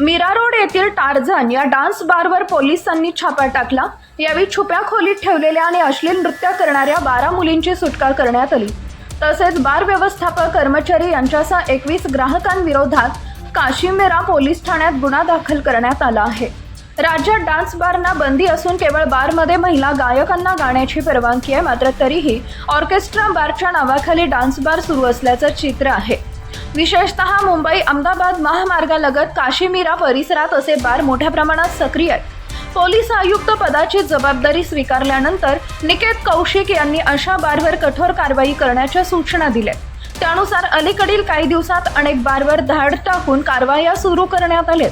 Mira road येथील Tarzan या dance बारवर पोलिसांनी छापा टाकला. यावेळी छुप्या खोलीत ठेवलेल्या आणि अश्लील नृत्य करणाऱ्या बारा मुलींची सुटका करण्यात आली. तसेच बार व्यवस्थापक कर्मचारी यांच्यासह एकवीस ग्राहकांविरोधात काशिमेरा पोलीस ठाण्यात गुन्हा दाखल करण्यात आला आहे. राज्यात डान्स बारना बंदी असून केवळ बारमध्ये महिला गायकांना गाण्याची परवानगी आहे मात्र तरीही ऑर्केस्ट्रा बारच्या नावाखाली डान्स बार सुरू असल्याचं चित्र आहे. विशेषतः मुंबई अहमदाबाद महामार्गालगत काशीमीरा परिसरात असे बार मोठ्या प्रमाणात सक्रिय आहेत. पोलीस आयुक्त पदाची जबाबदारी स्वीकारल्यानंतर निकेत कौशिक यांनी अशा बारवर कठोर कारवाई करण्याच्या सूचना दिल्या त्यानुसार अलीकडील काही दिवसात अनेक बारवर धाड टाकून कारवाया सुरू करण्यात आल्या.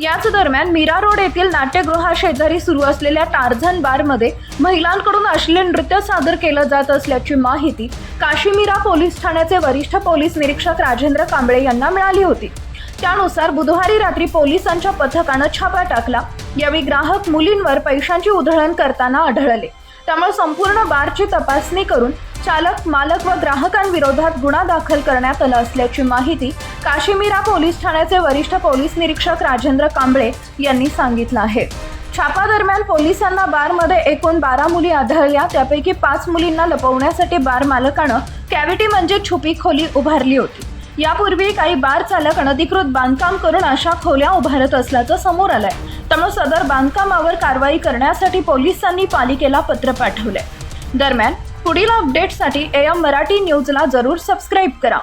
याच दरम्यान मीरा रोड येथील नाट्यगृहाशेजारी सुरू असलेल्या टार्झन बारमध्ये महिलांकडून अश्लील नृत्य सादर केलं जात असल्याची माहिती काशीमीरा पोलीस ठाण्याचे वरिष्ठ पोलीस निरीक्षक राजेंद्र कांबळे यांना मिळाली होती. त्यानुसार बुधवारी रात्री पोलिसांच्या पथकानं छापा टाकला. यावेळी ग्राहक मुलींवर पैशांची उधळण करताना आढळले. त्यामुळे संपूर्ण बारची तपासणी करून चालक मालक व ग्राहकांविरोधात गुन्हा दाखल करण्यात आला असल्याची माहिती काश्मीरा पोलीस ठाण्याचे वरिष्ठ पोलीस निरीक्षक राजेंद्र कांबळे यांनी सांगितलं आहे. छापा दरम्यान पोलिसांना बारमध्ये एकूण बारा मुली आढळल्या. त्यापैकी पाच मुलींना लपवण्यासाठी बार मालकानं कॅव्हिटी म्हणजे छुपी खोली उभारली होती. यापूर्वी काही बार चालक अनधिकृत बांधकाम करून अशा खोल्या उभारत असल्याचं समोर आलंय. त्यामुळे सदर बांधकामावर कारवाई करण्यासाठी पोलिसांनी पालिकेला पत्र पाठवलंय. दरम्यान पुढील अपडेटसाठी एम मराठी न्यूजला जरूर सबस्क्राईब करा.